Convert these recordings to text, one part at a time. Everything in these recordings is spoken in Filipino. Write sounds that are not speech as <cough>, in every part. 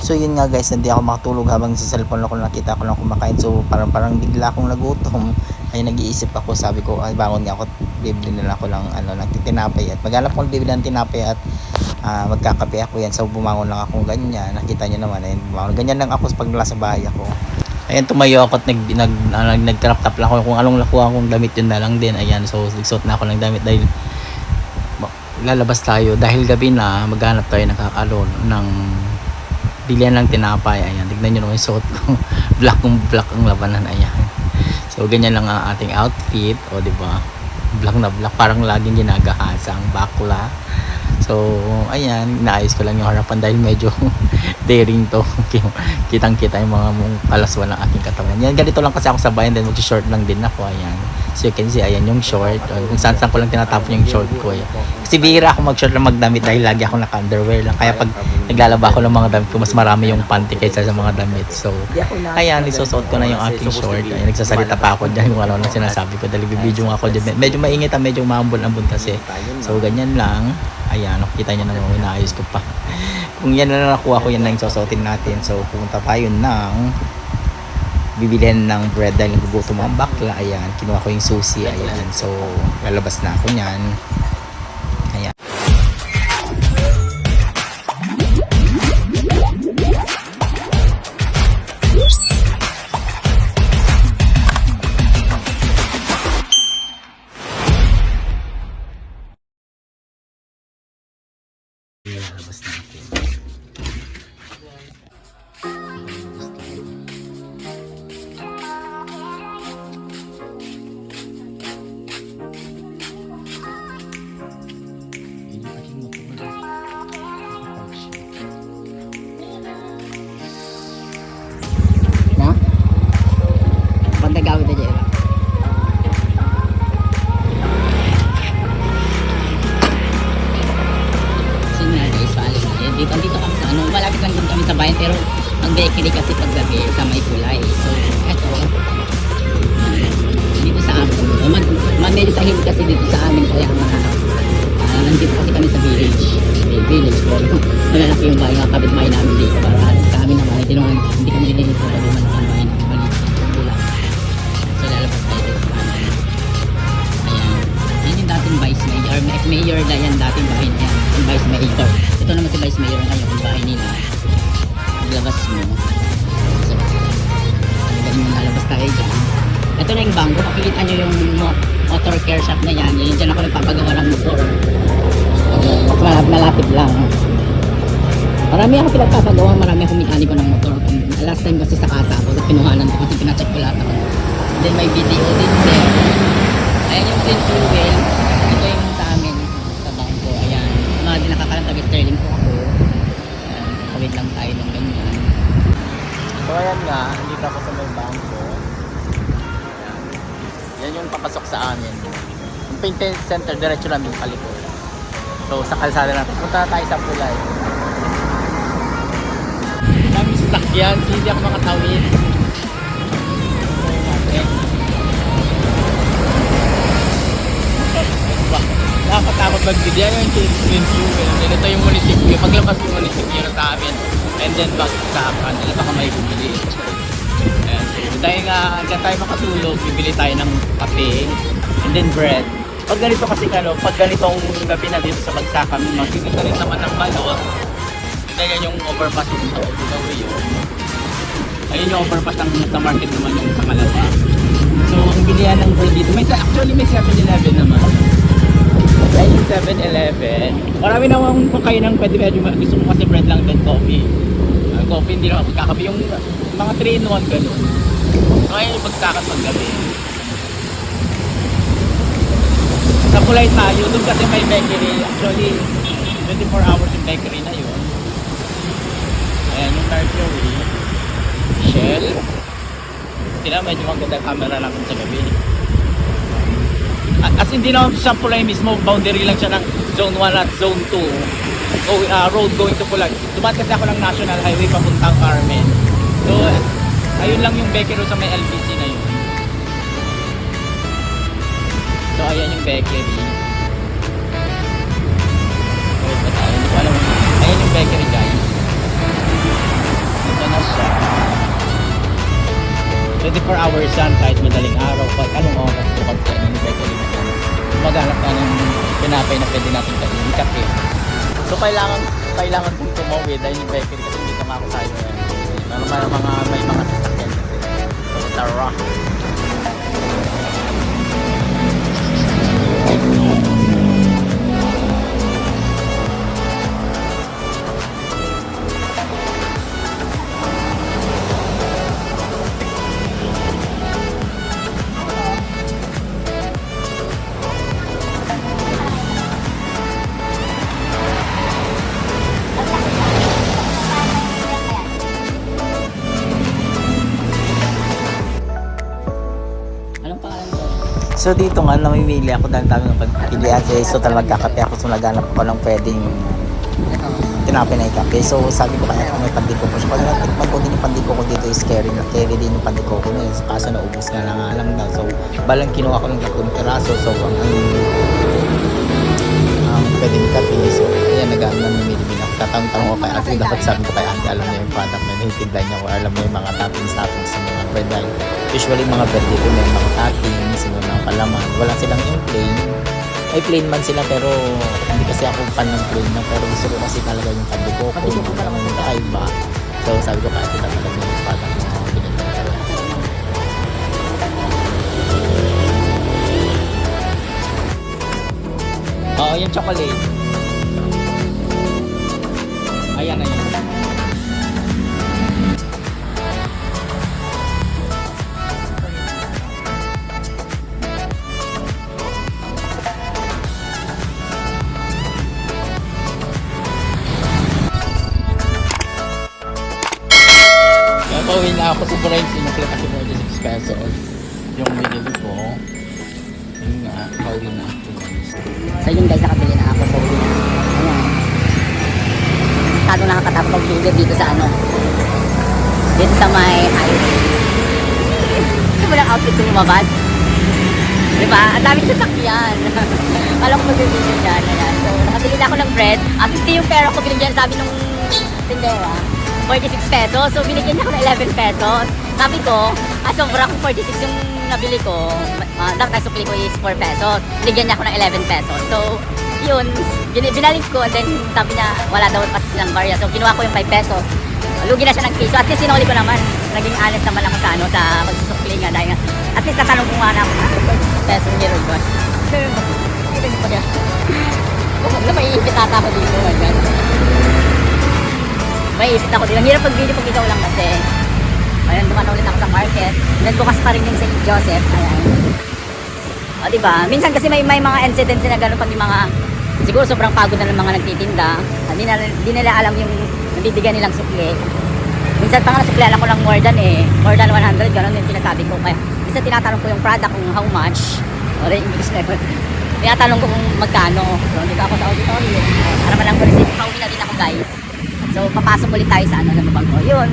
So yun nga guys, hindi ako makatulog habang sa cellphone ako nakita ko lang kumakain. So parang parang bigla akong nagutom. <laughs> Ay nag-iisip ako, sabi ko, ay bangon nga ako, bibili na lang ako ng ano, ng tinapay at maghanap ko bibili ng tinapay at ah, magkakape ako yan. So bumangon lang ako ganyan. Nakita niyo naman, ayun, bumangon. Ganyan lang ako pag nasa bahay ako. Ayan, tumayo ako at nag, nag, ah, nag, nag-trap-tap lang ako kung anong nakuha kong damit yun na lang din. Ayan, so nagsuot na ako ng damit dahil lalabas tayo. Dahil gabi na, maghanap tayo ng kakalon ng bilihan ng tinapay. Ayan, tignan nyo naman yung suot ko. <laughs> black kung black ang labanan. Ayan. So, ganyan lang ang ating outfit. O, ba? Black na black. Parang laging ginagahasa ang bakla. So, ayan, inaayos ko lang yung harapan dahil medyo <laughs> daring to. <laughs> Kitang kita yung mga mong palaswan ng aking katawan. Yan, ganito lang kasi ako sa bayan then mag-short lang din ako. Ayan. So, you can see, ayan yung short. O, Kung saan saan ko lang tinatapon yung short ko. Ayan. Kasi bihira ako mag-short lang magdamit dahil lagi ako naka-underwear lang. Kaya pag naglalaba ako ng mga damit ko, mas marami yung panty kaysa sa mga damit. So, ayan, isusuot ko na yung aking short. Ayan, nagsasalita pa ako dyan kung ano na sinasabi ko. Dahil bibidyo ako dyan. Medyo maingit ang medyo maambon-ambon kasi. So, ganyan lang. Ayan, nakita nyo naman, inaayos ko pa. <laughs> Kung yan na nakuha ko, yan na yung susuotin natin. So, pupunta tayo ng bibilihan ng bread dahil nagugutom ang bakla. Ayan, kinuha ko yung susi. Ayan, so, lalabas na ako niyan. Ayan. Lalabas na ako. Pantagawid na dyan. Dito, dito kami sa ano, malapit lang din kami sa bayan pero ang bakery kasi paggabi sa may kulay. So, eto. Dito sa amin. Mag, mag medyo tahimik kasi dito sa amin kaya mga ah, nandito kasi kami sa village. May village ko. Malalaki yung bahay, mga kapitbahay namin dito. Para sa amin naman, hindi, naman, hindi kami nilinis sa naman Ex mayor na yan dating bahay na yan. Yung vice mayor. Ito naman si vice mayor ngayon. Yung bahay nila. Paglabas mo. So, ganyan yung lalabas tayo dyan. Ito na yung bangko. Makikita nyo yung mo- motor care shop na yan. Yan dyan ako nagpapagawa ng motor. Mas malapit, lang. Marami ako pinagpapagawa, marami akong minani ko ng motor. Last time kasi sa kasa ako, pinuhanan ko kasi pinacheck ko lahat ako. Then may video din there. Ayan yung tin fuel. So ayan nga, dito ako sa may bangko. Ayan. Yan yung papasok sa amin. Yung painting center, diretso lang yung kalikod. So sa kalsada natin, punta tayo sa Pulay. Dami sasakyan, hindi ako makatawid. Nakakatakot magbigay yan yung twin fuel. Then ito yung munisipyo. Paglabas yung munisipyo na sa amin. And then back sa kanila baka may bumili. Ayan. So, dahil nga dyan tayo makatulog, bibili tayo ng kape and then bread. Pag ganito kasi ano, pag ganitong gabi na dito sa Bagsakan, makikita rin naman ng balot. Kaya yung overpass yung sa Obugawi yun. Ayun yung overpass ng sa market naman yung sa Kalaba. So, ang bilihan ng bread dito, may, actually may 7-Eleven naman. Ayun yung 7-Eleven. Marami naman kung kayo nang pwede medyo gusto mo kasi bread lang then coffee. Ah, coffee hindi naman magkakape. Yung mga 3 in 1 ganun. So, ayun yung magkakat pag gabi. Sa kulay tayo, doon kasi may bakery. Actually, 24 hours yung bakery na yun. Ayan yung Mercury. Shell. Sila medyo maganda camera namin sa gabi. As hindi naman siya Pulay mismo, boundary lang siya ng zone 1 at zone 2 go, uh, road going to Pulag. Dumaan kasi ako ng National Highway papuntang Carmen. So, ayun lang yung Beke sa may LBC na yun. So, ayan yung Beke Road ba tayo? Alam yung Beke guys. Ito na siya. 24 hours sun kahit madaling araw kahit anong oras bukod sa yung Beke Road. Maghanap ka ng pinapay na pwede natin kainin kape. Eh. So kailangan kailangan kong tumawid dahil yung bakery kasi dito nga ako tayo may mga may mga sasakyan. So tara. So dito nga namimili ako dahil dami ng pagpilian kasi so talaga magkakape ako so naghanap ko ng pwedeng tinapay na ikape. So sabi ko kaya kung may pandiko ko siya. Pag natikman ko din yung pandiko ko dito is carry na carry din yung pandiko ko na yun. Kaso naubos na lang na. So balang kinuha ko ng tatlong piraso. So ang ang pwedeng kape. So ayan nag namimili din ako. Tatanong-tanong ko kay ate. Dapat sabi ko kay ate alam niya yung product na nahitibay niya. Or alam mo yung mga toppings toppings mga. Dahil usually mga bread dito may mga toppings, may mga palaman. Wala silang yung plain may plain man sila pero hindi kasi ako fan ng plain na pero gusto ko kasi talaga yung pandiko ko. Pandiko ko parang yung kakaiba. So sabi ko ito talaga yung na binigyan ko. Talaga oo yung chocolate. Ayan ayan na sa Brian, sinukla kasi mo 6 pesos. Yung binili ko, yun nga, pauwi na. So yun guys, nakabili na ako. So yun. Ayan. Masyado nakakatakot mag-video dito sa ano. Dito sa may highway. Ito mo lang outfit ko lumabas. Diba? Ang daming sasakyan. <laughs> Alam ko mag-video dyan. Ayan. So nakabili na ako ng bread. At least yung pera ko binigyan sabi nung tindera. 46 pesos. So binigyan niya ako ng 11 pesos. Sabi ko, ah, sobra kung 46 yung nabili ko. Uh, dapat sukli ko is 4 pesos. Binigyan niya ako ng 11 pesos. So, yun, bin- binalik ko and then sabi niya wala daw pa silang barya. So, kinuha ko yung 5 pesos. Lugi na siya ng piso. At least sinuli ko naman. Naging honest naman ako sa ano, sa pagsusukli nga. Dahil nga, at least natanong ko nga na ako, 46 pesos meron ko. Pero, hindi ko niya. Kung na maiipit ata ako dito. Ganyan. Maiipit ako dito. Ang hirap pag-video pag ikaw lang kasi. Ayan, dumaan ulit ako sa market. Then bukas pa rin yung St. Joseph. Ayan. O, di ba? Minsan kasi may, may mga incidents na gano'n pag yung mga siguro sobrang pagod na ng mga nagtitinda. Hindi na, di nila alam yung nabibigyan nilang sukli. Minsan pa nga nasuklihan ako ng more than eh. More than 100, gano'n yung sinasabi ko. Kaya minsan tinatanong ko yung product kung how much. O, English na yun. Tinatanong ko kung magkano. So, dito ako sa auditorium. Para man lang ko receive. Pauwi na din ako guys. So, papasok ulit tayo sa ano, sa bangko. Yun.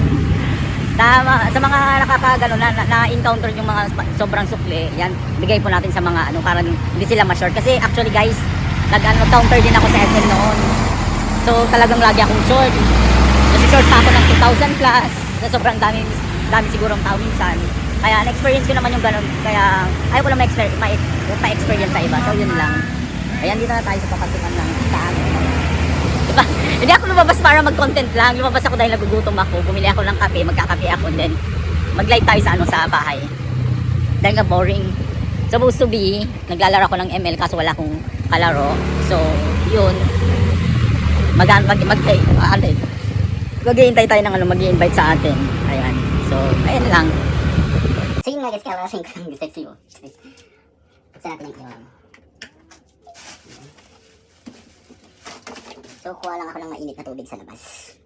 Sa, sa mga nakakagano na, na, na-encounter yung mga sobrang sukli, yan, bigay po natin sa mga ano, para hindi sila ma-short. Kasi actually guys, nag-ano, counter din ako sa SM noon. So, talagang lagi akong short. Kasi short pa ako ng 2,000 plus. Na sobrang dami, dami siguro ang tao minsan. Kaya, na-experience ko naman yung ganun. Kaya, ayaw ko lang ma-experience, ma-experience sa iba. So, yun lang. Ayan, dito na tayo sa papasukan ng sa amin. Diba? Hindi ako lumabas para mag-content lang. Lumabas ako dahil nagugutom ako. Bumili ako ng kape, magkakape ako. And then, mag-live tayo sa ano sa bahay. Dahil nga boring. Supposed to be, naglalaro ako ng ML kaso wala akong kalaro. So, yun. Mag, mag, mag, eh, ano eh. Maghihintay tayo ng ano, mag-invite sa atin. Ayan. So, ayan lang. So yun nga guys, kaya ko yung <laughs> sexy mo. Sa natin yung iwan. So kuha lang ako ng mainit na tubig sa labas.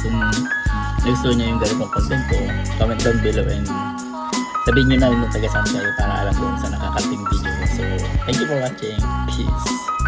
Kung nagustuhan nyo yung ganitong content ko. Comment down below and sabihin nyo na yung taga saan kayo para alam kung saan nakakating video. So, thank you for watching. Peace.